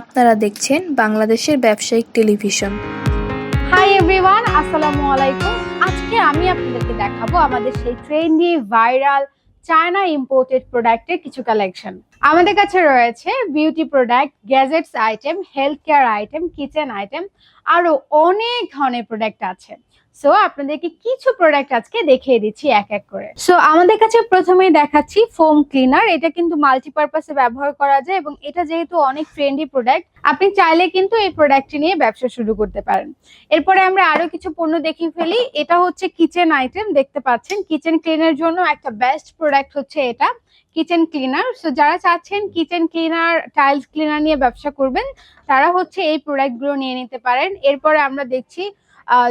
আপনারা দেখছেন বাংলাদেশের ব্যবসায়িক টেলিভিশন। হাই এভরিওয়ান আসসালামু আলাইকুম। আজকে আমি আপনাদেরকে দেখাবো আমাদের সেই ট্রেন্ডি ভাইরাল চায়না ইম্পোর্টেড প্রোডাক্টের কিছু কালেকশন আমাদের কাছে রয়েছে beauty product gadgets item health care item kitchen item আরও অনেক ধরনের প্রোডাক্ট আছে। সো আপনাদেরকে কিছু প্রোডাক্ট আজকে দেখিয়ে দিচ্ছি এক এক করে। সো আমাদের কাছে প্রথমেই দেখাচ্ছি ফোম ক্লিনার এটা কিন্তু মাল্টিপারপাসে ব্যবহার করা যায় এবং এটা যেহেতু অনেক ট্রেন্ডি প্রোডাক্ট আপনি চাইলে কিন্তু এই প্রোডাক্টটি নিয়ে ব্যবসা শুরু করতে পারেন। এরপরে আমরা আরও কিছু পণ্য দেখিয়ে ফেলি। এটা হচ্ছে কিচেন আইটেম দেখতে পাচ্ছেন। কিচেন ক্লিনের জন্য একটা বেস্ট প্রোডাক্ট হচ্ছে এটা কিচেন ক্লিনার সো যারা চাচ্ছেন কিচেন ক্লিনার টাইলস ক্লিনার নিয়ে ব্যবসা করবেন, তারা হচ্ছে এই প্রোডাক্টগুলো নিয়ে নিতে পারেন। এরপরে আমরা দেখছি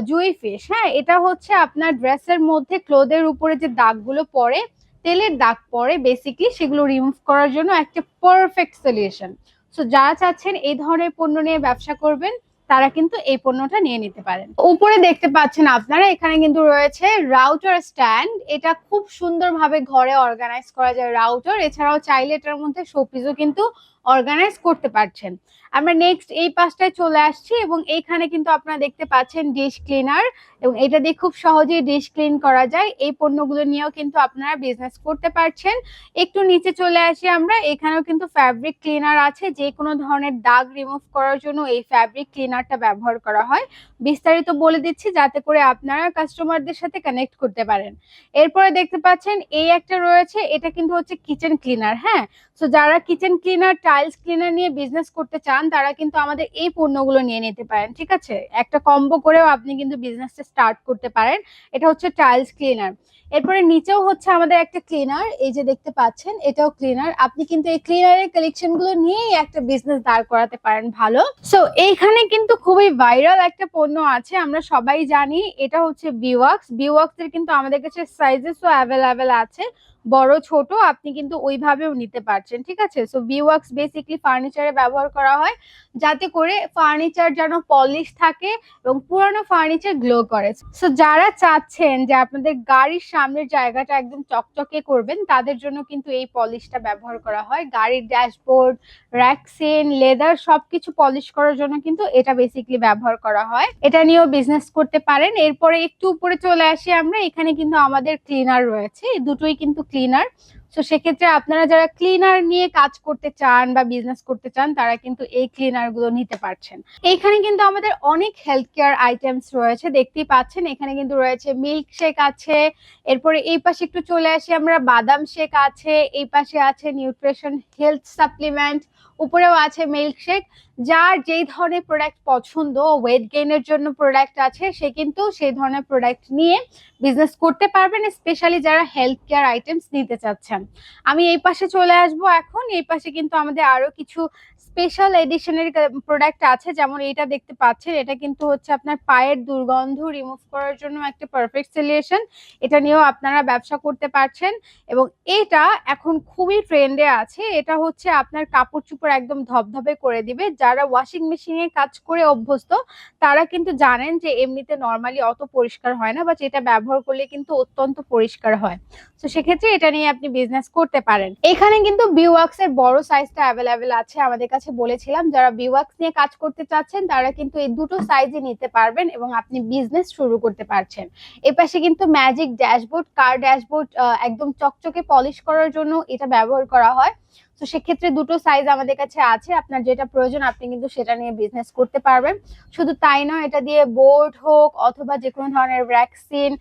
জুই ফিশ হ্যাঁ? এটা হচ্ছে আপনার ড্রেসের মধ্যে ক্লোদের উপরে যে দাগগুলো পড়ে, তেলের দাগ পড়ে বেসিকলি সেগুলো রিমুভ করার জন্য একটা পারফেক্ট সলিউশন সো যারা চাচ্ছেন এই ধরনের পণ্য নিয়ে ব্যবসা করবেন, তারা কিন্তু এই পণ্যটা নিয়ে নিতে পারেন। উপরে দেখতে পাচ্ছেন আপনারা, এখানে কিন্তু রয়েছে রাউটার স্ট্যান্ড এটা খুব সুন্দরভাবে ঘরে অর্গানাইজ করা যায় রাউটার এছাড়াও চাইলে এটার মধ্যে শোপিসও কিন্তু অর্গানাইজ করতে পারছেন। আমরা নেক্সট এই পাশটায় চলে আসছি এবং এইখানে কিন্তু আপনারা দেখতে পাচ্ছেন ডিশ ক্লিনার এবং এটা দিয়ে খুব সহজেই ডিশ ক্লিন করা যায়। এই পণ্যগুলো নিয়েও কিন্তু আপনারা বিজনেস করতে পারছেন। একটু নিচে চলে আসি আমরা, এখানেও কিন্তু ফ্যাব্রিক ক্লিনার আছে। যে কোনো ধরনের দাগ রিমুভ করার জন্য এই ফ্যাব্রিক ক্লিনারটা ব্যবহার করা হয়। বিস্তারিত বলে দিচ্ছি যাতে করে আপনারা কাস্টমারদের সাথে কানেক্ট করতে পারেন। এরপরে দেখতে পাচ্ছেন এই একটা রয়েছে, এটা কিন্তু হচ্ছে কিচেন ক্লিনার হ্যাঁ? সো যারা কিচেন ক্লিনার টাইলস ক্লিনার নিয়ে বিজনেস করতে চান, তারা কিন্তু আমাদের এই পণ্যগুলো নিয়ে নিতে পারেন, ঠিক আছে? একটা কম্বো করেও আপনি কিন্তু বিজনেসটা স্টার্ট করতে পারেন, এটা হচ্ছে টাইলস ক্লিনার এরপরে নিচেও হচ্ছে আমাদের একটা ক্লিনার এই যে দেখতে পাচ্ছেন, এটাও ক্লিনার আপনি কিন্তু এই ক্লিনারের কালেকশনগুলো নিয়েই একটা বিজনেস দাঁড় করাতে পারেন ভালো। সো এইখানে কিন্তু খুবই ভাইরাল একটা পণ্য আছে, আমরা সবাই জানি, এটা হচ্ছে বিওয়াক্স বিওয়াক্স এর কিন্তু আমাদের কাছে সাইজেসও অ্যাভেলেবেল আছে। বড়, ছোট, আপনি কিন্তু ওইভাবেও নিতে পারছেন, ঠিক আছে? সো বিওয়াক্স বেসিকলি ফার্নিচারে ব্যবহার করা হয়, যাতে করে ফার্নিচার যেন পলিশ থাকে এবং পুরানো ফার্নিচার গ্লো করে। সো যারা চাচ্ছেন যে আপনাদের গাড়ির সামনের জায়গাটা একদম চকচকে করবেন, তাদের জন্য কিন্তু এই পলিশটা ব্যবহার করা হয়। গাড়ির ড্যাশবোর্ড র্যাকসিন লেদার সবকিছু পলিশ করার জন্য কিন্তু এটা বেসিকলি ব্যবহার করা হয়। এটা নিয়েও বিজনেস করতে পারেন। এরপরে একটু উপরে চলে আসি আমরা, এখানে কিন্তু আমাদের ক্লিনার রয়েছে। দুটোই কিন্তু ক্লিনার তো সেক্ষেত্রে আপনারা যারা ক্লিনার নিয়ে কাজ করতে চান বা বিজনেস করতে চান, তারা কিন্তু এই ক্লিনারগুলো নিতে পারছেন। এখানে কিন্তু আমাদের অনেক হেলথ কেয়ার আইটেমস রয়েছে, দেখতেই পাচ্ছেন। এখানে কিন্তু রয়েছে মিল্ক শেক আছে, এরপরে এই পাশে একটু চলে আসি আমরা, বাদাম শেক আছে, এই পাশে আছে নিউট্রিশন হেলথ সাপ্লিমেন্ট উপরেও আছে মিল্ক শেক যার যেই ধরনের প্রোডাক্ট পছন্দ ওয়েট গেইনের জন্য প্রোডাক্ট আছে, সে কিন্তু সেই ধরনের প্রোডাক্ট নিয়ে বিজনেস করতে পারবেন স্পেশালি যারা হেলথ কেয়ার আইটেমস নিতে চাচ্ছেন। আমি এই পাশে চলে আসব এখন, এই পাশে কিন্তু আমাদের আরও কিছু স্পেশাল এডিশনের প্রোডাক্ট আছে, যেমন এটা দেখতে পাচ্ছেন, এটা কিন্তু হচ্ছে আপনার পায়ের দুর্গন্ধ রিমুভ করার জন্য একটা পারফেক্ট সলিউশন এটা নিয়েও আপনারা ব্যবসা করতে পারছেন। এবং এটা এখন খুবই ট্রেন্ডে আছে, এটা হচ্ছে আপনার কাপড় চোপড় একদম ধবধবে করে দিবে। যারা ওয়াশিং মেশিনে কাজ করে অভ্যস্ত, তারা কিন্তু জানেন যে এমনিতে নর্মালি অত পরিষ্কার হয় না বা যেটা ব্যবহার করলে কিন্তু অত্যন্ত পরিষ্কার হয়। তো সেক্ষেত্রে এটা নিয়ে আপনি বিজনেস করতে পারেন। এখানে কিন্তু বিওয়াক্স এর বড় সাইজটা অ্যাভেলেবেল আছে, আমাদের কাছে বলেছিলাম। যারা বিওয়াক্স নিয়ে কাজ করতে চাচ্ছেন, তারা কিন্তু এই দুটো সাইজে নিতে পারবেন এবং আপনি বিজনেস শুরু করতে পারছেন। এর পাশে কিন্তু ম্যাজিক ড্যাশবোর্ড কার ড্যাশবোর্ড একদম চকচকে পলিশ করার জন্য এটা ব্যবহার করা হয়। তো সেক্ষেত্রে দুটো সাইজ আমাদের কাছে আছে। আপনার যেটা প্রয়োজন, আপনি কিন্তু সেটা নিয়ে বিজনেস করতে পারবেন। শুধু তাই নয়, এটা দিয়ে বোর্ড হোক অথবা যে কোনো ধরনের ভ্যাকসিন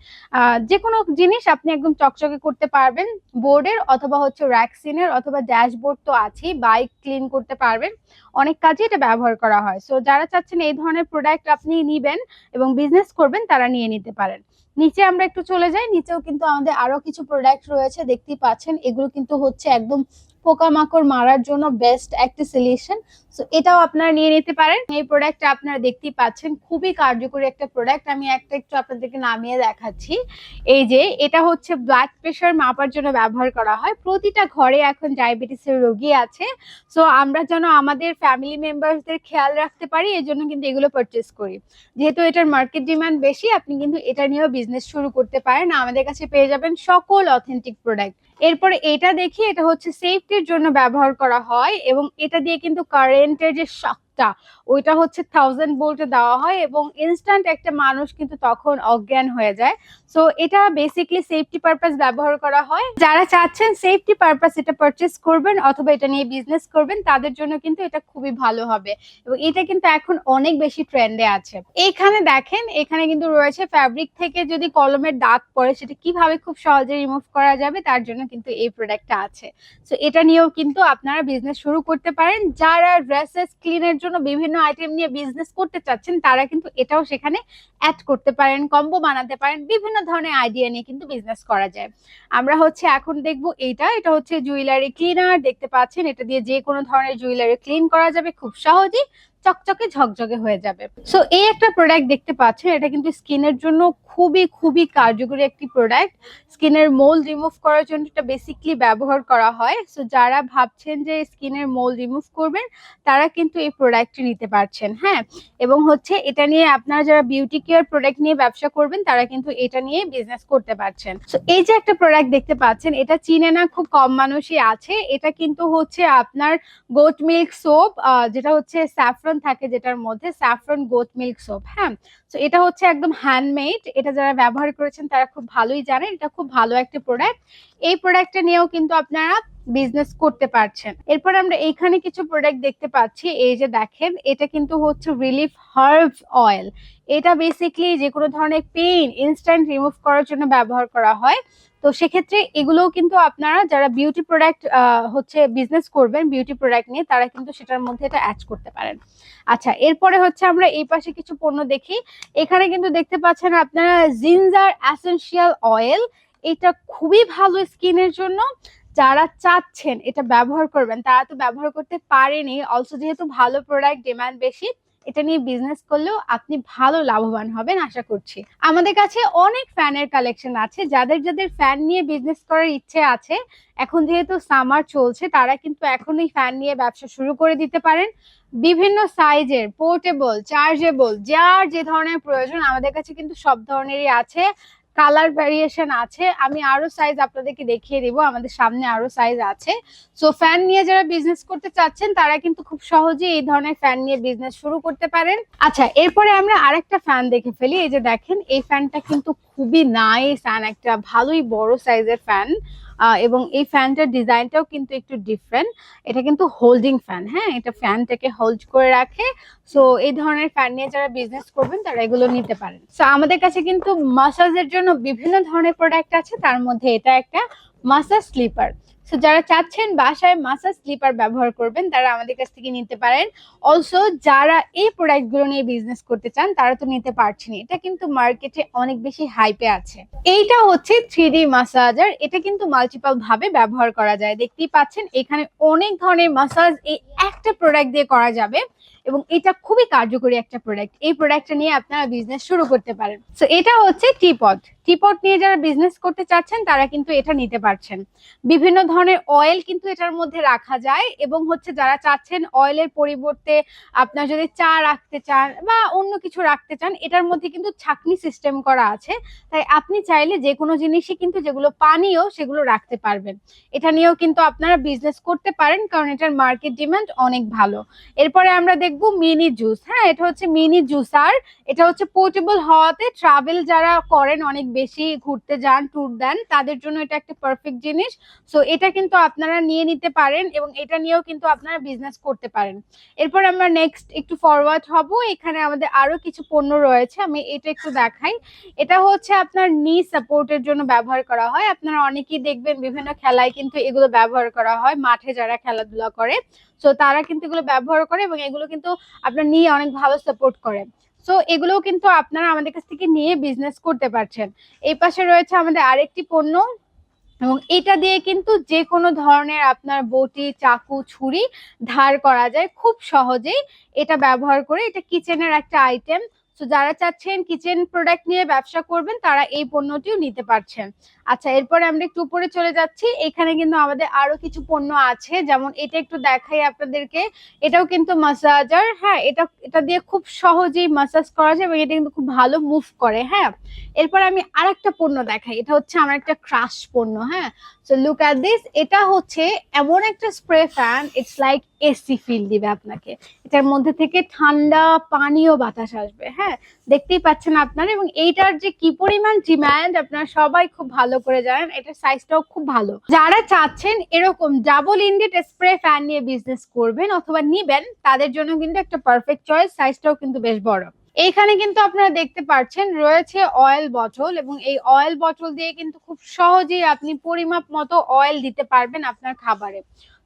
যে কোনো জিনিস আপনি একদম চকচকে করতে পারবেন। বোর্ডের অথবা হচ্ছে ভ্যাকসিনের অথবা ড্যাশবোর্ড তো আছেই বাইক ক্লিন করতে পারবেন। অনেক কাজে এটা ব্যবহার করা হয়। সো যারা চাচ্ছেন এই ধরনের প্রোডাক্ট আপনি নিবেন এবং বিজনেস করবেন, তারা নিয়ে নিতে পারেন। নিচে আমরা একটু চলে যাই। নিচেও কিন্তু আমাদের আরও কিছু প্রোডাক্ট রয়েছে, দেখতেই পাচ্ছেন। এগুলো কিন্তু হচ্ছে একদম পোকামাকড় মারার জন্য বেস্ট একটা সলিউশন সো এটাও আপনারা নিয়ে নিতে পারেন। এই প্রোডাক্টটা আপনারা দেখতেই পাচ্ছেন, খুবই কার্যকরী একটা প্রোডাক্ট আমি একটা একটু আপনাদেরকে নামিয়ে দেখাচ্ছি। এই যে, এটা হচ্ছে ব্লাড প্রেশার মাপার জন্য ব্যবহার করা হয়। প্রতিটা ঘরে এখন ডায়াবেটিসের রোগী আছে। সো আমরা যেন আমাদের ফ্যামিলি মেম্বারসদের খেয়াল রাখতে পারি এই জন্য কিন্তু এগুলো পারচেস করি। যেহেতু এটার মার্কেট ডিমান্ড বেশি, আপনি কিন্তু এটা নিয়েও বিজনেস শুরু করতে পারেন। আমাদের কাছে পেয়ে যাবেন সকল অথেন্টিক প্রোডাক্ট এরপরে এটা দেখি, এটা হচ্ছে সেফটির জন্য ব্যবহার করা হয় এবং এটা দিয়ে কিন্তু কারেন্টের যে শকটা ওইটা হচ্ছে থাউজেন্ড ভোল্টে দেওয়া হয় এবং ইনস্ট্যান্ট একটা মানুষ কিন্তু তখন অজ্ঞান হয়ে যায়। সো এটা বেসিকলি সেফটি পারপাস ব্যবহার করা হয়। যারা চাচ্ছেন সেফটি পারপাস এটা পারচেস করবেন অথবা এটা নিয়ে বিজনেস করবেন, তাদের জন্য কিন্তু এটা খুবই ভালো হবে। এবং এটা কিন্তু এখন অনেক বেশি ট্রেন্ডে আছে। এইখানে দেখেন, এখানে কিন্তু রয়েছে ফ্যাব্রিক থেকে যদি কলমের দাগ পড়ে, সেটা কীভাবে খুব সহজে রিমুভ করা যাবে, তার জন্য কিন্তু এই প্রোডাক্টটা আছে। সো এটা নিয়েও কিন্তু আপনারা বিজনেস শুরু করতে পারেন। যারা ড্রেসেস ক্লিনের জন্য বিভিন্ন আইটেম নিয়ে বিজনেস করতে চাচ্ছেন, তারা কিন্তু এটাও সেখানে অ্যাড করতে পারেন কম্বো বানাতে পারেন, বিভিন্ন ধরনের আইডিয়া নিয়ে কিন্তু বিজনেস করা যায়। আমরা হচ্ছে এখন দেখব এইটা, এটা হচ্ছে জুয়েলারি ক্লিনার দেখতে পাচ্ছেন, এটা দিয়ে যে কোনো ধরনের জুয়েলারি ক্লিন করা যাবে, খুব সহজেই চকচকে ঝকঝকে হয়ে যাবে। সো এই একটা প্রোডাক্ট দেখতে পাচ্ছেন, এটা কিন্তু স্কিনের জন্য খুবই খুবই কার্যকরী একটি প্রোডাক্ট স্কিনের মোল রিমুভ করার জন্য এটা বেসিকলি ব্যবহার করা হয়। সো যারা ভাবছেন যে স্কিনের মোল রিমুভ করবেন, তারা কিন্তু এই প্রোডাক্টটি নিতে পারছেন হ্যাঁ? এবং হচ্ছে এটা নিয়ে আপনারা যারা বিউটি কেয়ার প্রোডাক্ট নিয়ে ব্যবসা করবেন, তারা কিন্তু এটা নিয়ে বিজনেস করতে পারছেন। সো এই যে একটা প্রোডাক্ট দেখতে পাচ্ছেন, এটা চিনে না, খুব কম মানুষই আছে। এটা কিন্তু হচ্ছে আপনার গোট মিল্ক সোপ যেটা হচ্ছে স্যাফরন থাকে যেটার মধ্যে স্যাফরন গোট মিল্ক সোপ হ্যাঁ? তো এটা হচ্ছে একদম হ্যান্ডমেড এটা যারা ব্যবহার করেছেন তারা খুব ভালোই জানেন, এটা খুব ভালো একটা প্রোডাক্ট এই প্রোডাক্টটা নিয়েও কিন্তু আপনারা বিজনেস করতে পারছেন। এরপর আমরা এইখানে কিছু প্রোডাক্ট দেখতে পাচ্ছি, এই যে দেখেন, এটা কিন্তু হচ্ছে রিলিফ হার্ভ অয়েল এটা বেসিকলি যে কোনো ধরনের পেইন ইনস্ট্যান্ট রিমুভ করার জন্য ব্যবহার করা হয়। তো সেক্ষেত্রে এগুলোও কিন্তু আপনারা যারা বিউটি প্রোডাক্ট হচ্ছে বিজনেস করবেন বিউটি প্রোডাক্ট নিয়ে, তারা কিন্তু সেটার মধ্যে এটা অ্যাড করতে পারেন। আচ্ছা এরপরে হচ্ছে আমরা এই পাশে কিছু পণ্য দেখি। এখানে কিন্তু দেখতে পাচ্ছেন আপনারা জিঞ্জার অ্যাসেনশিয়াল অয়েল এটা খুবই ভালো স্কিনের জন্য। যারা চাচ্ছেন এটা ব্যবহার করবেন, তারা তো ব্যবহার করতে পারেনি। অলসো যেহেতু ভালো প্রোডাক্ট ডিমান্ড বেশি এটা নিয়ে বিজনেস করলেও আপনি ভালো লাভবান হবেন আশা করছি। আমাদের কাছে অনেক ফ্যানের কালেকশন আছে। যাদের যাদের ফ্যান নিয়ে বিজনেস করার ইচ্ছে আছে, এখন যেহেতু সামার চলছে, তারা কিন্তু এখন এই ফ্যান নিয়ে ব্যবসা শুরু করে দিতে পারেন। বিভিন্ন সাইজের পোর্টেবল চার্জেবল যার যে ধরনের প্রয়োজন, আমাদের কাছে কিন্তু সব ধরনেরই আছে। কালার ভ্যারিয়েশন আছে, আমি আরও সাইজ আপনাদেরকে দেখিয়ে দিব, আমাদের সামনে আরও সাইজ আছে। সো ফ্যান নিয়ে যারা বিজনেস করতে চাচ্ছেন, তারা কিন্তু খুব সহজে এই ধরনের ফ্যান নিয়ে বিজনেস শুরু করতে পারেন। আচ্ছা এরপরে আমরা আরেকটা ফ্যান দেখে ফেলি, এই যে দেখেন, এই ফ্যানটা কিন্তু খুবই নাইস ফ্যান একটা ভালোই বড় সাইজের ফ্যান এবং এই ফ্যানটার ডিজাইনটাও কিন্তু একটু ডিফারেন্ট এটা কিন্তু হোল্ডিং ফ্যান হ্যাঁ? এটা ফ্যানটাকে হোল্ড করে রাখে। সো এই ধরনের ফ্যান নিয়ে যারা বিজনেস করবেন, তারা এগুলো নিতে পারেন। সো আমাদের কাছে কিন্তু মাসাজের জন্য বিভিন্ন ধরনের প্রোডাক্ট আছে। তার মধ্যে এটা একটা মাসাজ স্লিপার সো যারা চাচ্ছেন বাসায় মাসাজ স্লিপার ব্যবহার করবেন, তারা আমাদের কাছ থেকে নিতে পারেন। অলসো যারা এই প্রোডাক্টগুলো নিয়ে বিজনেস করতে চান, তারা তো নিতে পারছেন এটা কিন্তু মার্কেটে অনেক বেশি হাইপে আছে। এইটা হচ্ছে থ্রি ডি মাসাজার এটা কিন্তু মাল্টিপাল ভাবে ব্যবহার করা যায়। দেখতেই পাচ্ছেন, এখানে অনেক ধরনের মাসাজ এই একটা প্রোডাক্ট দিয়ে করা যাবে এবং এটা খুবই কার্যকরী একটা প্রোডাক্ট এই প্রোডাক্টটা নিয়ে আপনারা বিজনেস শুরু করতে পারেন। সো এটা হচ্ছে টিপট টিপট নিয়ে যারা বিজনেস করতে চাচ্ছেন, তারা কিন্তু এটা নিতে পারছেন। বিভিন্ন ধরনের অয়েল কিন্তু এটার মধ্যে রাখা যায় এবং হচ্ছে যারা চাচ্ছেন অয়েলের পরিবর্তে আপনার যদি চা রাখতে চান বা অন্য কিছু রাখতে চান, এটার মধ্যে কিন্তু ছাকনি সিস্টেম করা আছে। তাই আপনি চাইলে যে কোনো জিনিসই কিন্তু যেগুলো পানীয় সেগুলো রাখতে পারবেন। এটা নিয়েও কিন্তু আপনারা বিজনেস করতে পারেন, কারণ এটার মার্কেট ডিমান্ড অনেক ভালো। এরপরে আমরা দেখব মিনি জুস হ্যাঁ এটা হচ্ছে মিনি জুসার এটা হচ্ছে পোর্টেবল হওয়াতে ট্রাভেল যারা করেন অনেক বেশি ঘুরতে যান ট্যুর দেন, তাদের জন্য এটা একটা পারফেক্ট জিনিস। সো এটা কিন্তু আপনারা নিয়ে নিতে পারেন এবং এটা নিয়েও কিন্তু আপনারা বিজনেস করতে পারেন। এরপর আমরা নেক্সট একটু ফরওয়ার্ড হব। এখানে আমাদের আরও কিছু পণ্য রয়েছে, আমি এটা একটু দেখাই। এটা হচ্ছে আপনার নি সাপোর্টের জন্য ব্যবহার করা হয়। আপনারা অনেকেই দেখবেন বিভিন্ন খেলায় কিন্তু এগুলো ব্যবহার করা হয়, মাঠে যারা খেলাধুলা করে। সো তারা কিন্তু এগুলো ব্যবহার করে এবং এগুলো কিন্তু আপনার নিয়ে অনেক ভালো সাপোর্ট করে। সো এগুলোও কিন্তু আপনারা আমাদের কাছ থেকে নিয়ে বিজনেস করতে পারছেন। এই পাশে রয়েছে আমাদের আরেকটি পণ্য এবং এটা দিয়ে কিন্তু যে কোনো ধরনের আপনার বটি, চাকু, ছুরি ধার করা যায় খুব সহজেই। এটা ব্যবহার করে এটা কিচেনের একটা আইটেম সো যারা চাচ্ছেন কিচেন প্রোডাক্ট নিয়ে ব্যবসা করবেন, তারা এই পণ্যটিও নিতে পারছেন। আচ্ছা এরপরে আমরা একটু উপরে চলে যাচ্ছি। এখানে কিন্তু আমাদের আরও কিছু পণ্য আছে, যেমন এটা একটু দেখাই আপনাদেরকে। এটাও কিন্তু মাসাজার হ্যাঁ এটা এটা দিয়ে খুব সহজেই মাসাজ করা যায় এবং এটা কিন্তু খুব ভালো মুভ করে হ্যাঁ। এরপর আমি আর একটা পণ্য দেখাই। এটা হচ্ছে আমার একটা ক্রাশ পণ্য হ্যাঁ। সো লুক অ্যাট দিস এটা হচ্ছে এমন একটা spray fan it's like AC feel দিবে আপনাকে। এটার মধ্যে থেকে ঠান্ডা পানীয় বাতাস আসবে হ্যাঁ। দেখতেই পাচ্ছেন আপনারা। এবং এইটার যে কি পরিমাণ ডিমান্ড আপনারা সবাই খুব ভালো করে জানেন, এটার সাইজটাও খুব ভালো। যারা চাচ্ছেন এরকম ডাবল ইন্ডেড স্প্রে ফ্যান নিয়ে বিজনেস করবেন অথবা নিবেন, তাদের জন্য কিন্তু একটা পারফেক্ট চয়েস সাইজটাও কিন্তু বেশ বড়। এইখানে কিন্তু আপনারা দেখতে পাচ্ছেন, রয়েছে অয়েল বটল এবং এই অয়েল বটল দিয়ে কিন্তু খুব সহজেই আপনি পরিমাপ মতো অয়েল দিতে পারবেন আপনার খাবারে।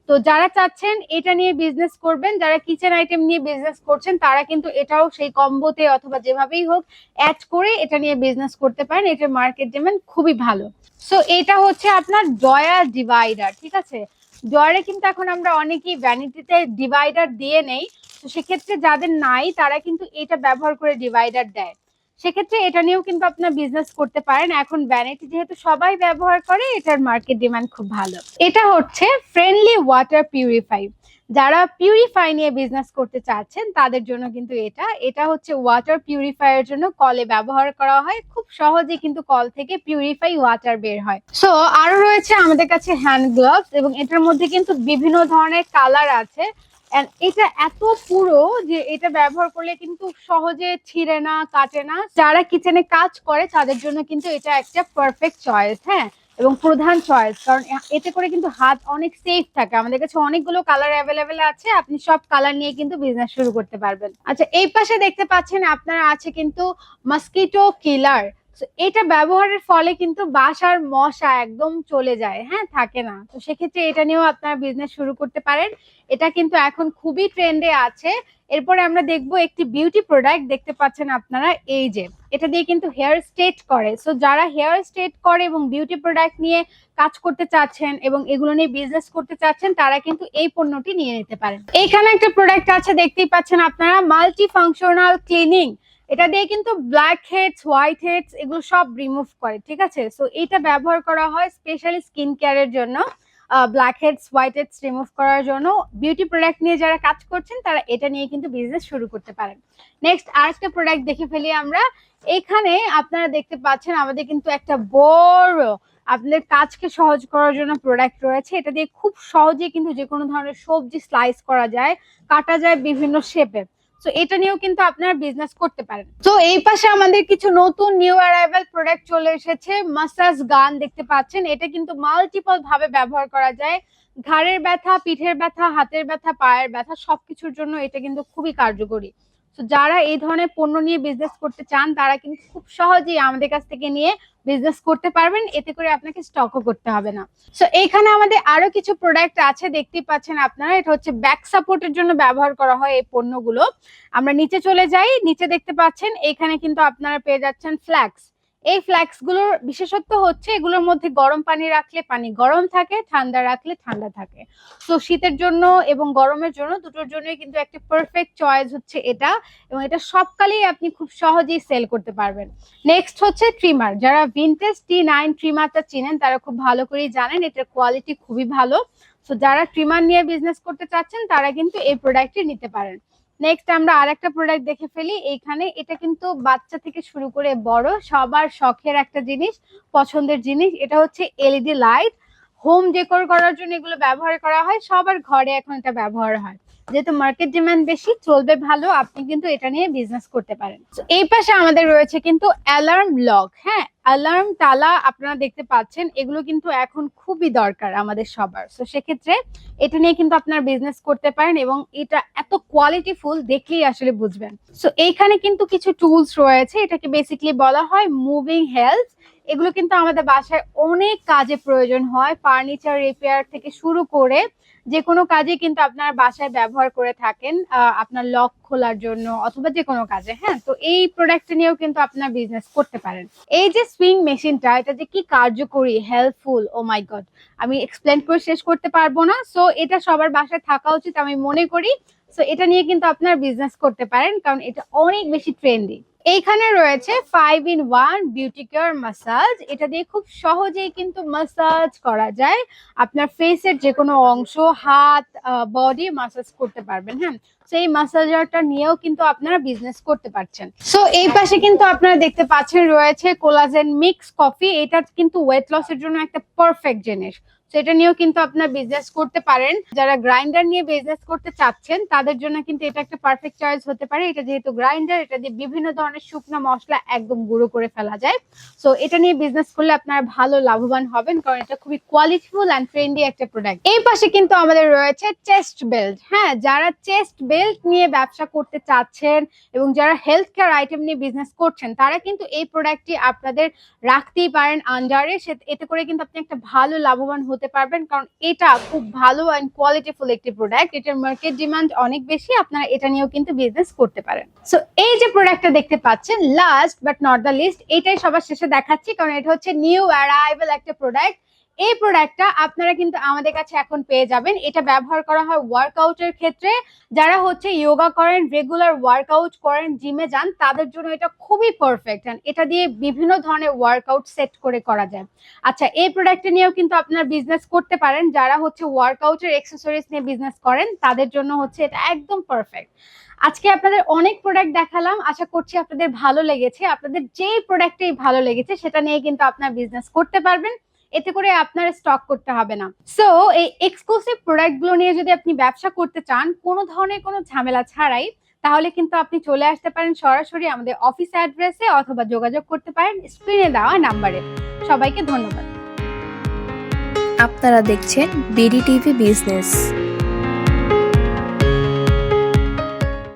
তো যারা চাচ্ছেন এটা নিয়ে বিজনেস করবেন, যারা কিচেন আইটেম নিয়ে বিজনেস করছেন, তারা কিন্তু এটাও সেই কম্বোতে অথবা যেভাবেই হোক অ্যাড করে এটা নিয়ে বিজনেস করতে পারেন। এটার মার্কেট ডিমান্ড খুবই ভালো। সো এটা হচ্ছে আপনার জয়া ডিভাইডার ঠিক আছে? জয়ারে কিন্তু এখন আমরা অনেকেই ভ্যানিটিতে ডিভাইডার দিয়ে নেই। তো সেক্ষেত্রে যাদের নাই, তারা কিন্তু এটা ব্যবহার করে ডিভাইডার দেয়। সেক্ষেত্রে এটা নিয়েও কিন্তু আপনার বিজনেস করতে পারেন। এখন ভ্যানিটি যেহেতু সবাই ব্যবহার করে, এটার মার্কেট ডিমান্ড খুব ভালো। এটা হচ্ছে ফ্রেন্ডলি ওয়াটার পিউরিফাই যারা পিউরিফাই নিয়ে বিজনেস করতে চাচ্ছেন, তাদের জন্য কিন্তু এটা। এটা হচ্ছে ওয়াটার পিউরিফায়ার জন্য কলে ব্যবহার করা হয়। খুব সহজে কিন্তু কল থেকে পিউরিফাই ওয়াটার বের হয়। সো আরও রয়েছে আমাদের কাছে হ্যান্ড গ্লাভস এবং এটার মধ্যে কিন্তু বিভিন্ন ধরনের কালার আছে। এটা এত পুরো যে এটা ব্যবহার করলে কিন্তু সহজে ছিঁড়ে না, কাটে না। যারা কিচেনে কাজ করে, তাদের জন্য কিন্তু এটা একটা পারফেক্ট চয়েস হ্যাঁ? এবং প্রধান চয়েস কারণ এতে করে কিন্তু হাত অনেক সেফ থাকে। আমাদের কাছে অনেকগুলো কালার অ্যাভেলেবেল আছে, আপনি সব কালার নিয়ে কিন্তু বিজনেস শুরু করতে পারবেন। আচ্ছা এই পাশে দেখতে পাচ্ছেন আপনার আছে কিন্তু মস্কিটো কিলার এটা ব্যবহারের ফলে কিন্তু বাসার মশা একদম চলে যায়। হ্যাঁ থাকে না। তো সেক্ষেত্রে এটা নিয়েও আপনারা বিজনেস শুরু করতে পারেন। এটা কিন্তু এখন খুবই ট্রেন্ডে আছে। এরপরে আমরা দেখব একটি বিউটি প্রোডাক্ট দেখতে পাচ্ছেন আপনারা, এই যে। এটা দিয়ে কিন্তু হেয়ার স্টেট করে। সো যারা হেয়ার স্টেট করে এবং বিউটি প্রোডাক্ট নিয়ে কাজ করতে চাচ্ছেন এবং এগুলো নিয়ে বিজনেস করতে চাচ্ছেন, তারা কিন্তু এই পণ্যটি নিয়ে নিতে পারেন। এইখানে একটা প্রোডাক্ট আছে, দেখতেই পাচ্ছেন আপনারা মাল্টি ফাংশনাল ক্লিনিং এটা দিয়ে কিন্তু ব্ল্যাক হেডস হোয়াইট হেডস এগুলো সব রিমুভ করে, ঠিক আছে? সো এটা ব্যবহার করা হয় স্পেশালি স্কিন কেয়ারের জন্য black heads white heads remove করার জন্য। বিউটি প্রোডাক্ট নিয়ে যারা কাজ করছেন, তারা এটা নিয়ে কিন্তু বিজনেস শুরু করতে পারেন। নেক্সট আরেকটা প্রোডাক্ট দেখে ফেলি আমরা। এখানে আপনারা দেখতে পাচ্ছেন, আমাদের কিন্তু একটা বড় আপনাদের কাজকে সহজ করার জন্য প্রোডাক্ট রয়েছে। এটা দিয়ে খুব সহজে কিন্তু যে কোনো ধরনের সবজি স্লাইস করা যায়, কাটা যায় বিভিন্ন শেপে তো এটা নিয়েও কিন্তু আপনারা বিজনেস করতে পারেন। তো এই পাশে আমাদের কিছু নতুন নিউ অ্যারাইভাল প্রোডাক্ট চলে এসেছে মাসাজ গান দেখতে পাচ্ছেন। এটা কিন্তু মাল্টিপল ভাবে ব্যবহার করা যায়। ঘাড়ের ব্যথা, পিঠের ব্যথা, হাতের ব্যথা, পায়ের ব্যথা, সবকিছুর জন্য এটা কিন্তু খুবই কার্যকরী। তো যারা এই ধরনের পণ্য নিয়ে বিজনেস করতে চান, তারা কিন্তু খুব সহজেই আমাদের কাছ থেকে নিয়ে বিজনেস করতে পারবেন। এতে করে আপনাকে স্টকও করতে হবে না। সো এইখানে আমাদের আরও কিছু প্রোডাক্ট আছে, দেখতেই পাচ্ছেন আপনারা। এটা হচ্ছে ব্যাক সাপোর্টের জন্য ব্যবহার করা হয় এই পণ্যগুলো। আমরা নিচে চলে যাই। নিচে দেখতে পাচ্ছেন, এখানে কিন্তু আপনারা পেয়ে যাচ্ছেন ফ্ল্যাক্স এই ফ্ল্যাক্সগুলোর বিশেষত্ব হচ্ছে এগুলোর মধ্যে গরম পানি রাখলে পানি গরম থাকে, ঠান্ডা রাখলে ঠান্ডা থাকে। তো শীতের জন্য এবং গরমের জন্য দুটোর জন্যই কিন্তু একটা পারফেক্ট চয়েস হচ্ছে এটা এবং এটা সবকালেই আপনি খুব সহজেই সেল করতে পারবেন। নেক্সট হচ্ছে ট্রিমার যারা ভিনটেজ টি নাইন ট্রিমারটা চিনেন, তারা খুব ভালো করেই জানেন এটার কোয়ালিটি খুবই ভালো। তো যারা ট্রিমার নিয়ে বিজনেস করতে চাচ্ছেন, তারা কিন্তু এই প্রোডাক্টটি নিতে পারেন। নেক্সট আমরা আর একটা প্রোডাক্ট দেখে ফেলি এখানে এটা কিন্তু বাচ্চা থেকে শুরু করে বড়, সবার শখের একটা জিনিস, পছন্দের জিনিস, এটা হচ্ছে এলইডি লাইট হোম ডেকোর করার জন্য এগুলো ব্যবহার করা হয়, সবার ঘরে এখন এটা ব্যবহার হয়। যেহেতু মার্কেট ডিমান্ড বেশি, চলবে ভালো, আপনি কিন্তু এটা নিয়ে বিজনেস করতে পারেন। এই পাশে আমাদের রয়েছে কিন্তু অ্যালার্ম লক হ্যাঁ? অ্যালার্ম তালা আপনারা দেখতে পাচ্ছেন, এগুলো কিন্তু এখন খুবই দরকার আমাদের সবার। তো সেক্ষেত্রে এটা নিয়ে কিন্তু আপনার বিজনেস করতে পারেন এবং এটা এত কোয়ালিটিফুল দেখলেই আসলে বুঝবেন। সো এইখানে কিন্তু কিছু টুলস রয়েছে, এটাকে বেসিক্যালি বলা হয় মুভিং হেলথ এগুলো কিন্তু আমাদের বাসায় অনেক কাজে প্রয়োজন হয় ফার্নিচার রিপেয়ার থেকে শুরু করে যে কোনো কাজে কিন্তু আপনার বাসায় ব্যবহার করে থাকেন আপনার লক খোলার জন্য অথবা যে কোনো কাজে হ্যাঁ? তো এই প্রোডাক্ট নিয়েও কিন্তু আপনার বিজনেস করতে পারেন। এই যে সুইং মেশিনটা এটা যে কি কার্যকরী হেল্পফুল ও মাই গড আমি এক্সপ্লেন করে শেষ করতে পারব না। সো এটা সবার বাসায় থাকা উচিত, আমি মনে করি সো এটা নিয়ে কিন্তু আপনার বিজনেস করতে পারেন, কারণ এটা অনেক বেশি ট্রেন্ডি এইখানে রয়েছে five in one beauty care massage এটা দিয়ে খুব সহজেই কিন্তু মাসাজ করা যায়। আপনার ফেসের যে কোনো অংশ, হাত বডি মাসাজ করতে পারবেন হ্যাঁ? সেই মাসাজারটা নিয়েও কিন্তু আপনারা বিজনেস করতে পারছেন। সো এই পাশে কিন্তু আপনারা দেখতে পাচ্ছেন রয়েছে কোলাজেন মিক্স কফি এটা কিন্তু ওয়েট লসের জন্য একটা পারফেক্ট জিনিস। এটা নিয়েও কিন্তু আপনার বিজনেস করতে পারেন। যারা গ্রাইন্ডার নিয়ে বিজনেস করতে চাচ্ছেন, তাদের জন্য কিন্তু এটা একটা পারফেক্ট চয়েস হতে পারে। এটা যেহেতু গ্রাইন্ডার এটা দিয়ে বিভিন্ন ধরনের শুকনো মশলা একদম গুঁড়ো করে ফেলা যায়। সো এটা নিয়ে বিজনেস করলে আপনারা ভালো লাভবান হবেন, কারণ এটা খুবই কোয়ালিটিফুল অ্যান্ড ট্রেন্ডি একটা প্রোডাক্ট এই পাশে কিন্তু আমাদের রয়েছে চেস্ট বেল্ট হ্যাঁ যারা চেস্ট বেল্ট নিয়ে ব্যবসা করতে চাচ্ছেন এবং যারা হেলথ কেয়ার আইটেম নিয়ে বিজনেস করছেন, তারা কিন্তু এই প্রোডাক্টটি আপনাদের রাখতেই পারেন আন্ডারে এতে করে কিন্তু আপনি একটা ভালো লাভবান হতে পারবেন, কারণ এটা খুব ভালো অ্যান্ড কোয়ালিটিফুল একটি প্রোডাক্ট এটার মার্কেট ডিমান্ড অনেক বেশি, আপনারা এটা নিয়েও কিন্তু বিজনেস করতে পারেন। সো এই যে প্রোডাক্টটা দেখতে পাচ্ছেন last but not the least এটাই সবার শেষে দেখাচ্ছি, কারণ এটা হচ্ছে নিউ অ্যারাইভেল একটা প্রোডাক্ট এই প্রোডাক্টটা আপনারা কিন্তু আমাদের কাছে এখন পেয়ে যাবেন। এটা ব্যবহার করা হয় ওয়ার্কআউটের ক্ষেত্রে। যারা হচ্ছে যোগা করেন রেগুলার ওয়ার্কআউট করেন জিমে যান, তাদের জন্য এটা খুবই পারফেক্ট এটা দিয়ে বিভিন্ন ধরনের ওয়ার্কআউট সেট করে করা যায়। আচ্ছা এই প্রোডাক্টটা নিয়েও কিন্তু আপনারা বিজনেস করতে পারেন। যারা হচ্ছে ওয়ার্কআউটের এক্সেসরিজ নিয়ে বিজনেস করেন, তাদের জন্য হচ্ছে এটা একদম পারফেক্ট আজকে আপনাদের অনেক প্রোডাক্ট দেখালাম। আশা করছি আপনাদের ভালো লেগেছে। আপনাদের যেই প্রোডাক্টটাই ভালো লেগেছে, সেটা নিয়ে কিন্তু আপনার বিজনেস করতে পারবেন। এতে করে আপনার স্টক করতে হবে না। সো এই এক্সক্লুসিভ প্রোডাক্টগুলো নিয়ে যদি আপনি ব্যবসা করতে চান, কোনো ধরনের কোনো ঝামেলা ছাড়াই, তাহলে কিন্তু আপনি চলে আসতে পারেন সরাসরি আমাদের অফিস অ্যাড্রেসে অথবা যোগাযোগ করতে পারেন স্ক্রিনে দেওয়া নাম্বারে সবাইকে ধন্যবাদ। আপনারা দেখছেন বিডি টিভি বিজনেস